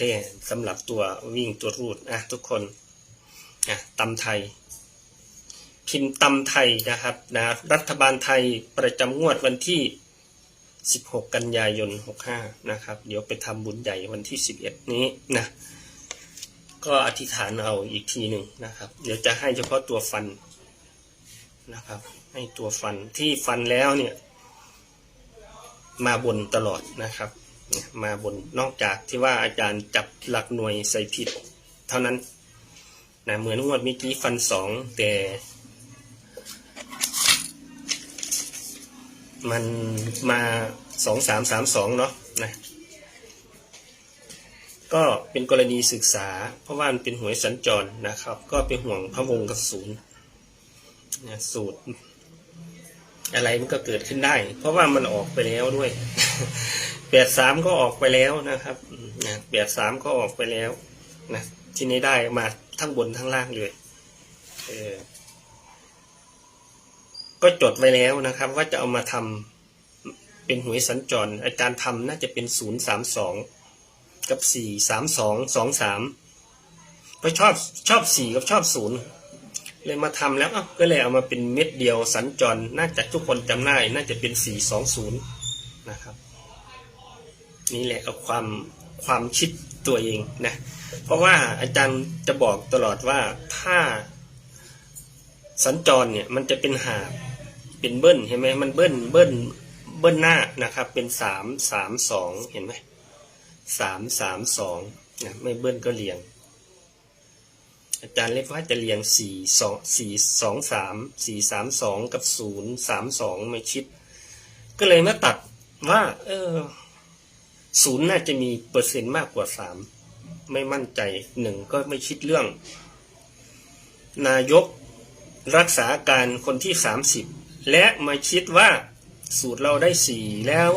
พร่สำหรับตัววิ่งตัวรูดอะทุกคนอะตำไทย พิมพ์ตำไทยนะครับนะรัฐบาลไทยประจำงวดวันที่ 16 กันยายน 65 นะครับ เดี๋ยวไปทำบุญใหญ่วันที่ 11 นี้นะก็อธิษฐานเอาอีกทีหนึ่งนะครับ เดี๋ยวจะให้เฉพาะตัวฟันนะครับ ให้ตัวฟันที่ฟันแล้วเนี่ย มาบนตลอดนะครับ มาบนนอกจากที่ว่าอาจารย์จับหลักหน่วยใส่ผิดเท่านั้นนะเหมือนงวดเมื่อกี้ฟันสองแต่มันมาสองสามสามสองเนาะนะก็เป็นกรณีศึกษา เพราะว่ามันเป็นหวยสัญจรนะครับ ก็เป็นห่วงพระวงศ์กับศูนย์สูตร อะไรมันก็เกิดขึ้นได้ เพราะว่ามันออกไปแล้วด้วย แปดสามก็ออกไปแล้วนะครับนะแปดสามก็ออกไปแล้วนะที่นี้ได้มาทั้งบนทั้งล่างเลยเออก็จดไว้แล้วนะครับ ว่าจะเอามาทำเป็นหวยสัญจร อาจารย์ทำน่าจะเป็นศูนย์สามสองกับสี่สามสองสองสามเพราะชอบชอบสี่กับชอบศูนย์เลยมาทำแล้วก็เลยเอามาเป็นเม็ดเดียวสัญจร น่าจะทุกคนจำได้ น่าจะเป็นสี่สองศูนย์นะครับ นี่แหละเอาความความคิดตัวเองนะเพราะว่าอาจารย์จะบอกตลอดว่าถ้าสัญจรเนี่ยมันจะเป็นหาบเป็นเบิ้ลเห็นไหมมันเบิ้ลเบิ้ลเบิ้ลหน้านะครับ เป็นสามสามสองเห็นไหมสามสามสองนะไม่เบิ้ลก็เรียง อาจารย์เรียกว่าจะเรียงสี่สองสี่สองสามสี่สามสองกับศูนย์สามสองไม่ชิด ก็เลยมาตัดว่า เออ ศูนย์น่าจะมีเปอร์เซ็นต์มากกว่าสามไม่มั่นใจหนึ่งก็ไม่คิดเรื่อง นายกรักษาการคนที่สามสิบและมาคิดว่าสูตรเราได้สี่แล้ว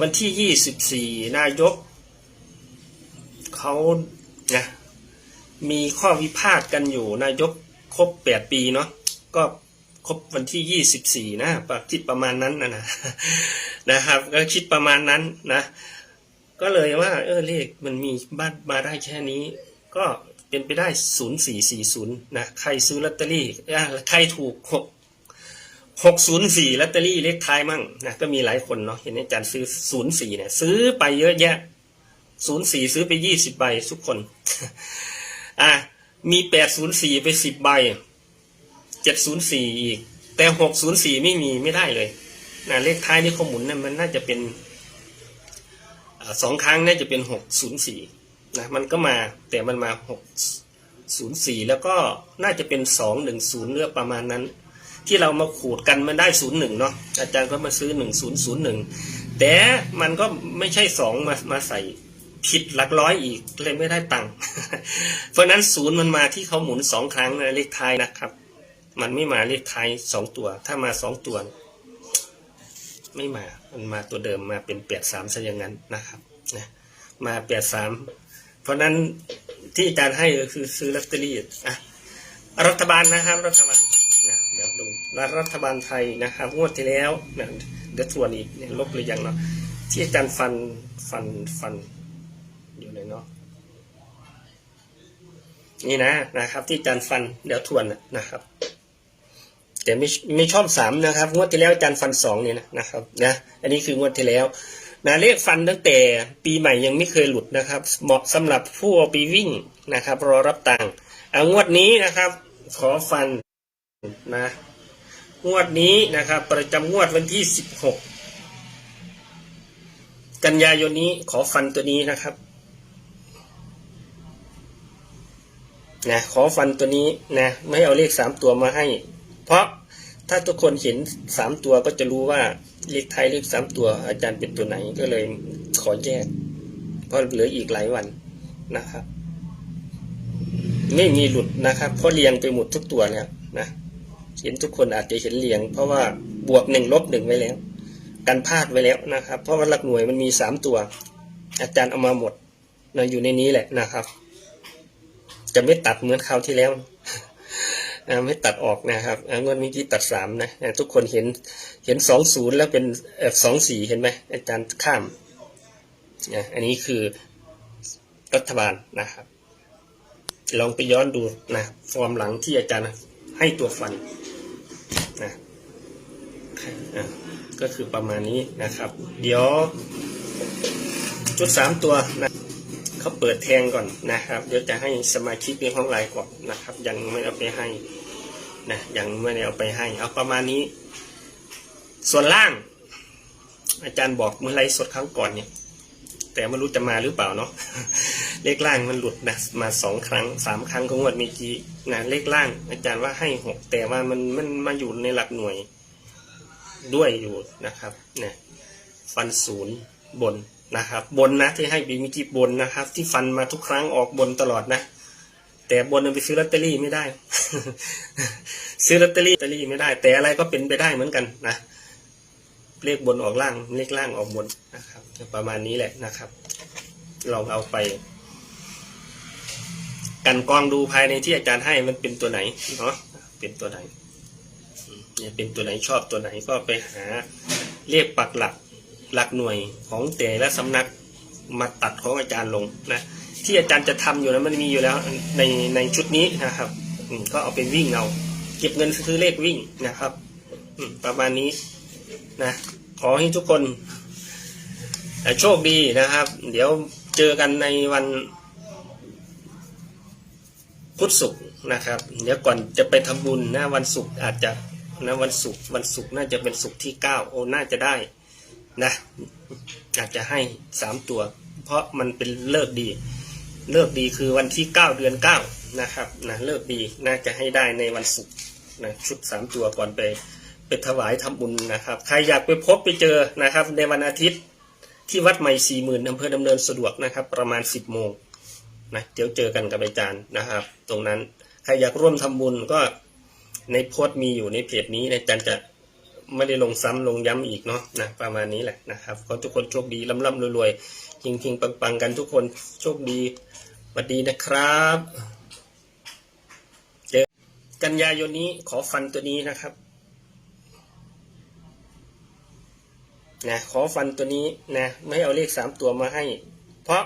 วันที่ยี่สิบสี่นายกเขานะมีข้อวิพากษ์กันอยู่นายกครบแปดปีเนาะก็ ครบวันที่ยี่สิบสี่นะปคิดประมาณนั้นนะนะนะครับ ก็คิดประมาณนั้นนะ ก็เลยว่า เออเลขมันมีบ้านมาได้แค่นี้ ก็เป็นไปได้ศูนย์สี่สี่ศูนย์นะใครซื้อลอตเตอรี่อะใครถูกหกหกศูนย์สี่ลอตเตอรี่เลขท้ายมั่งนะก็มีหลายคนเนาะเห็นอาจารย์ซื้อศูนย์สี่เนี่ยซื้อไปเยอะแยะศูนย์สี่ซื้อไปยี่สิบใบทุกคน อะมีแปดศูนย์สี่ไปสิบใบ เจ็ดศูนย์สี่อีก แต่หกศูนย์สี่ไม่มีไม่ได้เลยนะเลขท้ายนี่ข้อมูลนั่นมันน่าจะเป็นอสองครั้งน่าจะเป็นหกศูนย์สี่นะมันก็มาแต่มันมาหกศูนย์สี่แล้วก็น่าจะเป็นสองหนึ่งศูนย์เรือประมาณนั้น ที่เรามาขูดกันมันได้ศูนย์หนึ่งเนาะอาจารย์ก็มาซื้อหนึ่งศูนย์ศูนย์หนึ่งแต่มันก็ไม่ใช่สองมามาใส่ผิดหลักร้อยอีกเลยไม่ได้ตังค์เพราะฉะนั้นศูนย์มันมาที่เขาหมุนสองครั้งนะเลขท้ายนะครับ มันไม่มาเลขท้ายสองตัว ถ้ามาสองตัว ไม่มา มันมาตัวเดิมมาเป็นแปดสามซะอย่างนั้นนะครับนะมาแปดสามเพราะนั้นที่อาจารย์ให้ก็คือซื้อลอตเตอรี่อะรัฐบาลนะครับ รัฐบาลนะเดี๋ยวดูรัฐบาลไทยนะครับงวดที่แล้วนะเดี๋ยวทวนอีกเนี่ยลบหรือยังเนาะที่อาจารย์ฟันฟันฟันอยู่เลยเนาะนี่นะนะครับ ที่อาจารย์ฟันเดี๋ยวทวนนะครับ แต่ไม่ไม่ชอบสามนะครับ งวดที่แล้วอาจารย์ฟันสองเนี่ยนะนะครับนะอันนี้คืองวดที่แล้วนะเลขฟันตั้งแต่ปีใหม่ยังไม่เคยหลุดนะครับ เหมาะสำหรับผู้เอาไปวิ่งนะครับ รอรับตังค์เอางวดนี้นะครับ ขอฟันนะงวดนี้นะครับ ประจำงวดวันที่สิบหกกันยายนนี้ขอฟันตัวนี้นะครับนะขอฟันตัวนี้นะไม่เอาเลขสามตัวมาให้ เพราะถ้าทุกคนเห็นสามตัวก็จะรู้ว่าเลขไทยเลขสามตัว อาจารย์เป็นตัวไหนก็เลยขอแยก เพราะเหลืออีกหลายวันนะครับ ไม่มีหลุดนะครับเพราะเรียงไปหมดทุกตัวแล้วนะเห็นทุกคนอาจจะเห็นเรียง เพราะว่าบวกหนึ่งลบหนึ่งไว้แล้ว กันพลาดไว้แล้วนะครับ เพราะว่าหลักหน่วยมันมีสามตัว อาจารย์เอามาหมดนะอยู่ในนี้แหละนะครับ จะไม่ตัดเหมือนคราวที่แล้ว ไม่ตัดออกนะครับงวดเมื่อกี้ตัดสามนะทุกคนเห็นเห็นสองศูนย์แล้วเป็นสองสี่เห็นไหมอาจารย์ข้ามอันนี้คือรัฐบาลนะครับ ลองไปย้อนดูนะฟอร์มหลังที่อาจารย์ให้ตัวฟันนะอะก็คือประมาณนี้นะครับ เดี๋ยวชุดสามตัวนะเขาเปิดแทงก่อนนะครับ เดี๋ยวจะให้สมาชิกในห้องไลน์ก่อนนะครับ ยังไม่เอาไปให้ นะยังไม่ได้เอาไปให้ เอาประมาณนี้ ส่วนล่าง อาจารย์บอกเมื่อไรสดครั้งก่อนเนี่ย แต่ไม่รู้จะมาหรือเปล่าเนาะเลขล่างมันหลุดนะมาสองครั้งสามครั้งของงวดเมื่อกี้นะเลขล่าง อาจารย์ว่าให้หกแต่ว่ามันมันมาอยู่ในหลักหน่วยด้วยอยู่นะครับเนี่ยฟันศูนย์บนนะครับ บนนะที่ให้บีมิจิบนนะครับ ที่ฟันมาทุกครั้งออกบนตลอดนะ แต่บนไปซื้อลอตเตอรี่ไม่ได้ ซื้อลอตเตอรี่ลอตเตอรี่ไม่ได้ แต่อะไรก็เป็นไปได้เหมือนกันนะเลขบนออกล่างเลขล่างออกบนนะครับ ประมาณนี้แหละนะครับ ลองเอาไป กันกรองดูภายในที่อาจารย์ให้มันเป็นตัวไหนเนาะเป็นตัวไหนเนี่ยเป็นตัวไหนชอบตัวไหนก็ไปหาเรียกปักหลักหลักหน่วยของแต่ละสำนักมาตัดของอาจารย์ลงนะ ที่อาจารย์จะทำอยู่นะมันมีอยู่แล้วในในชุดนี้นะครับ อืมก็เอาเป็นวิ่งเอาเก็บเงินซื้อเลขวิ่งนะครับประมาณนี้นะขอให้ทุกคนโชคดีนะครับ เดี๋ยวเจอกันในวันพุธศุกร์นะครับ เดี๋ยวก่อนจะไปทำบุญนะวันศุกร์อาจจะนะวันศุกร์วันศุกร์น่าจะเป็นศุกร์ที่เก้าโอน่าจะได้นะอาจจะให้สามตัว เพราะมันเป็นเลิกดี เลิกดีคือวันที่เก้าเดือนเก้านะครับนะเลิกดีน่าจะให้ได้ในวันศุกร์นะชุดสามตัวก่อนไปไปถวายทำบุญนะครับ ใครอยากไปพบไปเจอนะครับ ในวันอาทิตย์ที่วัดใหม่สี่หมื่นอำเภอดำเนินสะดวกนะครับ ประมาณสิบโมงนะเดี๋ยวเจอกันกับอาจารย์นะครับ ตรงนั้นใครอยากร่วมทำบุญก็ในโพสต์มีอยู่ในเพจนี้อาจารย์จะ ไม่ได้ลงซ้ำลงย้ำอีกเนาะนะประมาณนี้แหละนะครับขอทุกคนโชคดีร่ำๆรวยๆเฮงๆปังๆกันทุกคนโชคดีสวัสดีนะครับเจอกันยายนนี้ขอฟันตัวนี้นะครับนะขอฟันตัวนี้นะไม่ให้เอาเลขสามตัวมาให้ เพราะ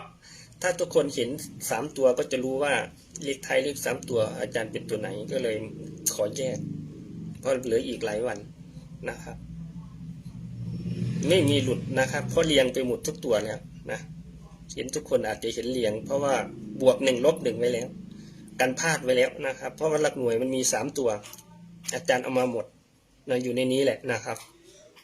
ถ้าทุกคนเห็นสามตัวก็จะรู้ว่าเลขไทยเลขสามตัวอาจารย์เป็นตัวไหนก็เลยขอแยกเพราะเหลืออีกหลายวัน นะครับ ไม่มีหลุดนะครับ เพราะเรียงไปหมดทุกตัวแล้วนะเห็นทุกคนอาจจะเห็นเรียง เพราะว่าบวกหนึ่งลบหนึ่งไว้แล้ว กันพลาดไว้แล้วนะครับ เพราะว่าหลักหน่วยมันมีสามตัว อาจารย์เอามาหมดนะอยู่ในนี้แหละนะครับ